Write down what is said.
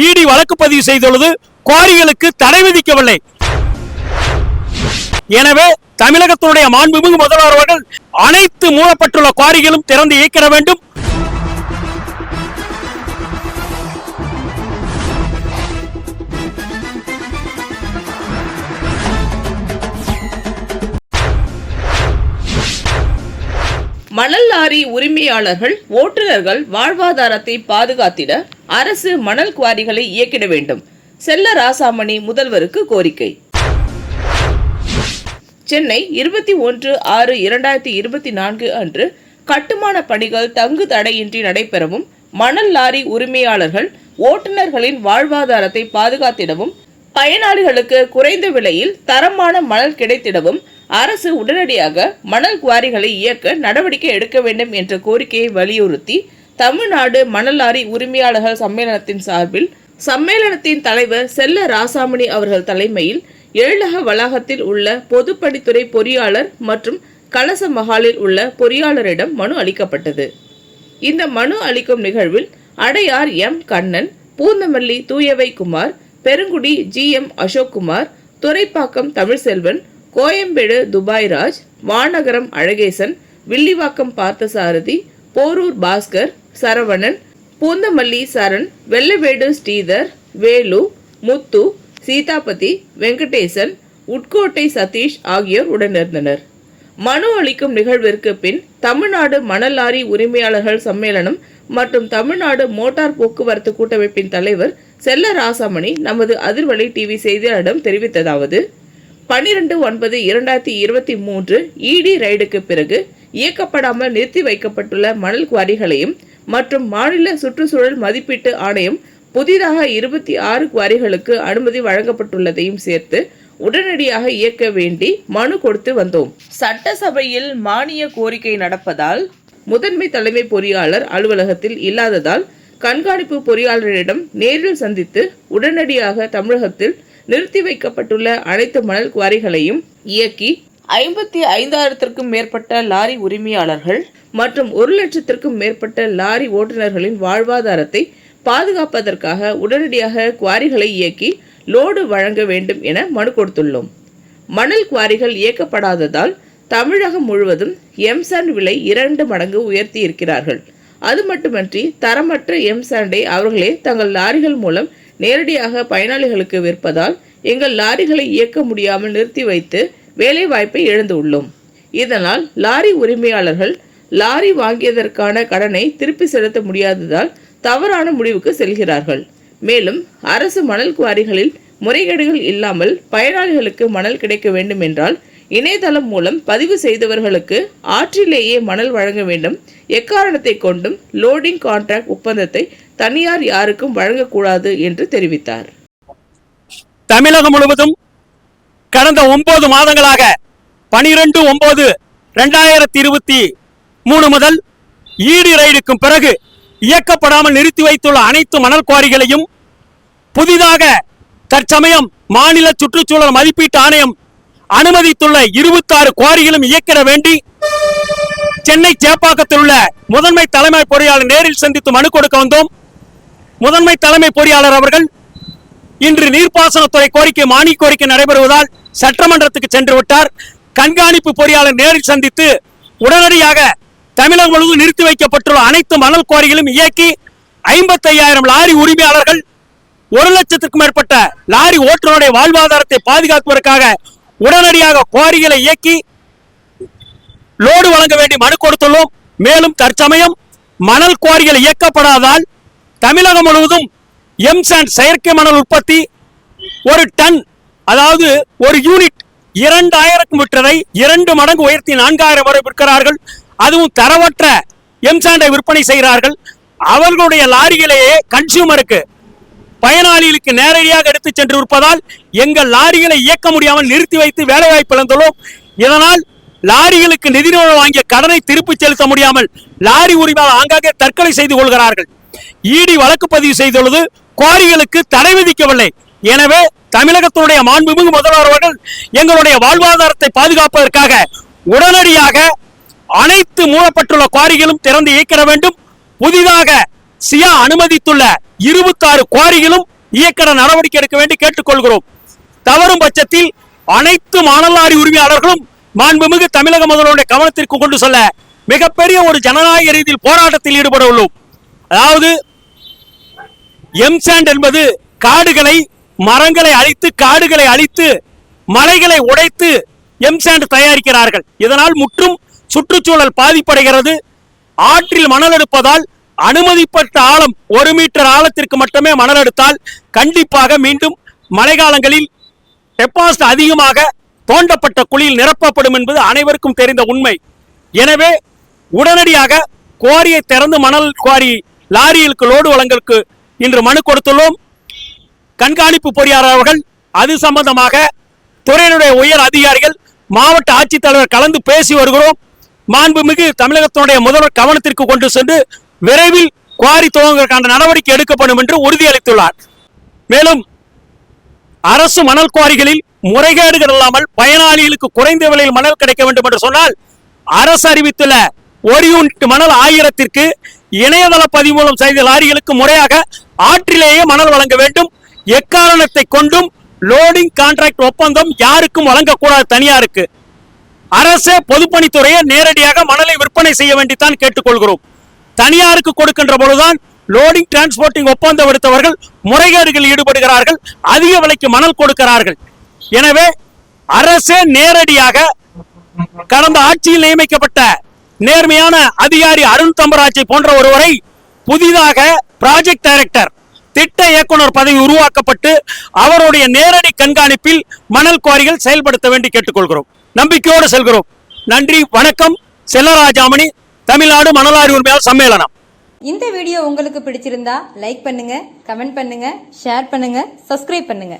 இடி வழக்கு பதிவு செய்துள்ளது குவாரிகளுக்கு தடை விதிக்கவில்லை. எனவே தமிழகத்தினுடைய மாண்புமிகு முதல்வர் அவர்கள் அனைத்து மூடப்பட்டுள்ள குவாரிகளும் திறந்து இயக்கிட வேண்டும். மணல் லாரி உரிமையாளர்கள் ஓட்டுநர்கள் வாழ்வாதாரத்தை பாதுகாத்திட அரசு மணல் குவாரிகளை இயக்கிட வேண்டும். செல்ல ராசாமணி முதல்வருக்கு கோரிக்கை. சென்னை இருபத்தி ஒன்று ஆறு இரண்டாயிரத்தி இருபத்தி நான்கு அன்று கட்டுமான பணிகள் தங்கு தடையின்றி நடைபெறவும் மணல் லாரி உரிமையாளர்கள் ஓட்டுநர்களின் வாழ்வாதாரத்தை பாதுகாத்திடவும் பயனாளிகளுக்கு குறைந்த விலையில் தரமான மணல் கிடைத்திடவும் அரசு உடனடியாக மணல் குவாரிகளை இயக்க நடவடிக்கை எடுக்க வேண்டும் என்ற கோரிக்கையை வலியுறுத்தி தமிழ்நாடு மணல் லாரி உரிமையாளர்கள் சம்மேளனத்தின் சார்பில் சம்மேளனத்தின் தலைவர் செல்ல ராசாமணி அவர்கள் தலைமையில் எழிலக வளாகத்தில் உள்ள பொதுப்பணித்துறை பொறியாளர் மற்றும் கலச மகாலில் உள்ள பொறியாளரிடம் மனு அளிக்கப்பட்டது. இந்த மனு அளிக்கும் நிகழ்வில் Adyar M. Kannan Poonamallee Thuyavai Kumar Perungudi G. M. Ashokkumar Thoraipakkam Tamilselvan Koyambedu Dubairaj Vanagaram Azhagesan Villivakkam Parthasarathy Porur Bhaskar Saravanan Poonamallee Saran Vellavedu Sridhar Velu Muthu Seethapathi Venkatesan Utkottai Sathish ஆகியோர் உடனிருந்தனர். மனு அளிக்கும் நிகழ்விற்கு பின் தமிழ்நாடு மணல் லாரி உரிமையாளர்கள் சம்மேளனம் மற்றும் தமிழ்நாடு மோட்டார் போக்குவரத்து கூட்டமைப்பின் தலைவர் செல்ல ராசாமணி நமது அதிர்வலை டிவி செய்தியாளரிடம் தெரிவித்ததாவது பன்னிரண்டு ஒன்பது இரண்டாயிரத்தி இருபத்தி மூன்று இடி ரைடுக்கு பிறகு இயக்கப்படாமல் நிறுத்தி வைக்கப்பட்டுள்ள மணல் குவாரிகளையும் மற்றும் மாநில சுற்றுச்சூழல் மதிப்பீட்டு ஆணையம் புதிதாக இருபத்தி ஆறு குவாரிகளுக்கு அனுமதி வழங்கப்பட்டுள்ளதையும் சேர்த்து உடனடியாக இயக்க வேண்டி மனு கொடுத்து வந்தோம். சட்டசபையில் மானிய கோரிக்கை நடப்பதால் முதன்மை தலைமை பொறியாளர் அலுவலகத்தில் இல்லாததால் கண்காணிப்பு பொறியாளரிடம் நேரில் சந்தித்து உடனடியாக தமிழகத்தில் நிறுத்தி வைக்கப்பட்டுள்ள அனைத்து மணல் குவாரிகளையும் இயக்கி ஐம்பத்தி ஐந்தாயிரத்திற்கும் மேற்பட்ட லாரி உரிமையாளர்கள் மற்றும் ஒரு லட்சத்திற்கும் மேற்பட்ட லாரி ஓட்டுநர்களின் வாழ்வாதாரத்தை பாதுகாப்பதற்காக உடனடியாக குவாரிகளை இயக்கி லோடு வழங்க வேண்டும் என மனு கொடுத்துள்ளோம். மணல் குவாரிகள் இயக்கப்படாததால் தமிழகம் முழுவதும் எம்சாண்ட் விலை இரண்டு மடங்கு உயர்த்தி இருக்கிறார்கள் அது மட்டுமன்றி தரமற்ற எம்சாண்டை அவர்களே தங்கள் லாரிகள் மூலம் நேரடியாக பயனாளிகளுக்கு விற்பதால் எங்கள் லாரிகளை இயக்க முடியாமல் நிறுத்தி வைத்து வேலை வாய்ப்பை இழந்துள்ளோம் இதனால் லாரி உரிமையாளர்கள் லாரி வாங்கியதற்கான கடனை திருப்பி செலுத்த முடியாததால் தவறான முடிவுக்கு செல்கிறார்கள். மேலும் அரசு மணல் குவாரிகளில் முறைகேடுகள் இல்லாமல் பயனாளிகளுக்கு மணல் கிடைக்க வேண்டும் என்றால் இணையதளம் மூலம் பதிவு செய்தவர்களுக்கு ஆற்றிலேயே மணல் வழங்க வேண்டும். எக்காரணத்தை கொண்டும் லோடிங் கான்ட்ராக்ட் ஒப்பந்தத்தை தனியார் யாருக்கும் வழங்கக்கூடாது என்று தெரிவித்தார். தமிழகம் முழுவதும் கடந்த ஒன்பது மாதங்களாக பனிரெண்டு ஒன்பது ரெண்டாயிரத்தி இருபத்தி மூணு முதல் ஈடு ரைடுக்கும் பிறகு இயக்கப்படாமல் நிறுத்தி வைத்துள்ள அனைத்து மணல் குவாரிகளையும் புதிதாக தற்சமயம் மாநில சுற்றுச்சூழல் மதிப்பீட்டு ஆணையம் அனுமதித்துள்ள இருபத்தாறு குவாரிகளும் இயக்கிட வேண்டி சென்னை சேப்பாக்கத்தில் உள்ள முதன்மை தலைமை பொறியாளர் நேரில் சந்தித்து மனு கொடுக்க வந்தோம். முதன்மை தலைமை பொறியாளர் அவர்கள் இன்று நீர்ப்பாசனத்துறை கோரிக்கை மானிய கோரிக்கை நடைபெறுவதால் சட்டமன்றத்துக்கு சென்று விட்டார். கண்காணிப்பு பொறியாளர் நேரில் சந்தித்து உடனடியாக தமிழகம் முழுவதும் நிறுத்தி வைக்கப்பட்டுள்ள அனைத்து மணல் குவாரிகளும் இயக்கி ஐம்பத்தி ஐயாயிரம் லாரி உரிமையாளர்கள் ஒரு லட்சத்திற்கும் மேற்பட்ட லாரி ஓட்டுநருடைய வாழ்வாதாரத்தை பாதுகாப்பதற்காக உடனடியாக குவாரிகளை இயக்கி லோடு வழங்க வேண்டி மனு கொடுத்துள்ளோம். மேலும் தற்சமயம் மணல் குவாரிகள் இயக்கப்படாதால் தமிழகம் முழுவதும் எம்சாண்ட் செயற்கை மணல் உற்பத்தி ஒரு டன் அதாவது ஒரு யூனிட் இரண்டாயிரம் மீட்டரை இரண்டு மடங்கு உயர்த்தி நான்காயிரம் வரை விற்கிறார்கள். அதுவும் தரவற்ற எம்சாண்டை விற்பனை செய்கிறார்கள். அவர்களுடைய லாரிகளையே கன்சியூமருக்கு பயனாளிகளுக்கு நேரடியாக எடுத்து சென்று இருப்பதால் எங்கள் லாரிகளை இயக்க முடியாமல் நிறுத்தி வைத்து வேலைவாய்ப்பு இழந்துள்ளோம். இதனால் லாரிகளுக்கு நிதி வாங்கிய கடனை திருப்பிச் செலுத்த முடியாமல் லாரி உரிமையாளர் ஆங்காங்கே தற்கொலை செய்து கொள்கிறார்கள். இடி வழக்கு பதிவு செய்துள்ளது குவாரிகளுக்கு தடை விதிக்கவில்லை. எனவே தமிழகத்தினுடைய மாண்புமிகு முதல்வர் அவர்கள் எங்களுடைய வாழ்வாதாரத்தை பாதுகாப்பதற்காக உடனடியாக அனைத்து மூடப்பட்டுள்ள குவாரிகளும் திறந்து இயக்கிட வேண்டும். புதிதாக சியா அனுமதித்துள்ள இருபத்தாறு குவாரிகளும் இயக்கிட நடவடிக்கை எடுக்க வேண்டி கேட்டுக்கொள்கிறோம். தவறும் பட்சத்தில் அனைத்து மாநலாரி உரிமையாளர்களும் மாண்புமிகு தமிழக முதல்வருடைய கவனத்திற்கு கொண்டு செல்ல மிகப்பெரிய ஒரு ஜனநாயக ரீதியில் போராட்டத்தில் ஈடுபட உள்ளோம். அதாவது எம்சாண்ட் என்பது காடுகளை மரங்களை அழித்து காடுகளை அழித்து மலைகளை உடைத்து எம்சாண்ட் தயாரிக்கிறார்கள். இதனால் முற்றும் சுற்றுச்சூழல் பாதிப்படைகிறது. ஆற்றில் மணல் எடுப்பதால் அனுமதிப்பட்ட ஆழம் ஒரு மீட்டர் ஆழத்திற்கு மட்டுமே மணல் எடுத்தால் கண்டிப்பாக மீண்டும் மழைக்காலங்களில் டெபாசிட் அதிகமாக தோண்டப்பட்ட குழியில் நிரப்பப்படும் என்பது அனைவருக்கும் தெரிந்த உண்மை. எனவே உடனடியாக குவாரியை திறந்து மணல் குவாரி லாரிகளுக்கு லோடு வழங்கலுக்கு இன்று மனு கொடுத்துள்ளோம். கண்காணிப்பு பொறியாளர் அவர்கள் அது சம்பந்தமாக துறையினுடைய உயர் அதிகாரிகள் மாவட்ட ஆட்சித்தலைவர் கலந்து பேசி வருகிறோம். மாண்புமிகு தமிழகத்தினுடைய முதல்வர் கவனத்திற்கு கொண்டு சென்று விரைவில் குவாரி துவங்குவதற்கான நடவடிக்கை எடுக்கப்படும் என்று உறுதியளித்துள்ளார். மேலும் அரசு மணல் குவாரிகளில் முறைகேடுகள் இல்லாமல் பயனாளிகளுக்கு குறைந்த விலையில் மணல் கிடைக்க வேண்டும் என்று சொன்னால் அரசு அறிவித்துள்ள ஒரு யூனிட் மணல் ஆயிரத்திற்கு இணையதள பதிமூலம் செய்த லாரிகளுக்கு முறையாக ஆற்றிலேயே மணல் வழங்க வேண்டும். எக்காரணத்தை கொண்டும் லோடிங் கான்ட்ராக்ட் ஒப்பந்தம் யாருக்கும் வழங்கக்கூடாது தனியாருக்கு. அரசே பொதுப்பணித்துறையை நேரடியாக மணலை விற்பனை செய்ய வேண்டித்தான் கேட்டுக்கொள்கிறோம். தனியாருக்கு கொடுக்கின்ற பொழுதுதான் லோடிங் டிரான்ஸ்போர்ட்டிங் ஒப்பந்தம் எடுத்தவர்கள் முறைகேடுகளில் ஈடுபடுகிறார்கள் அதிக விலைக்கு மணல் கொடுக்கிறார்கள். எனவே அரசே நேரடியாக கடந்த ஆட்சியில் நியமிக்கப்பட்ட நேர்மையான அதிகாரி அருண் தம்பராஜை போன்ற ஒருவரை புதிதாக ப்ராஜெக்ட் டைரக்டர் திட்ட இயக்குனர் பதவி உருவாக்கப்பட்டு அவருடைய நேரடி கண்காணிப்பில் மணல் குவாரிகள் செயல்படுத்த வேண்டி கேட்டுக்கொள்கிறோம். நம்பிக்கையோடு செல்கிறோம். நன்றி வணக்கம். செல்லராஜாமணி தமிழ்நாடு மணலாரி உரிமையாளர் சம்மேளனம். இந்த வீடியோ உங்களுக்கு பிடிச்சிருந்தா லைக் பண்ணுங்க கமெண்ட் பண்ணுங்க ஷேர் பண்ணுங்க சப்ஸ்கிரைப் பண்ணுங்க.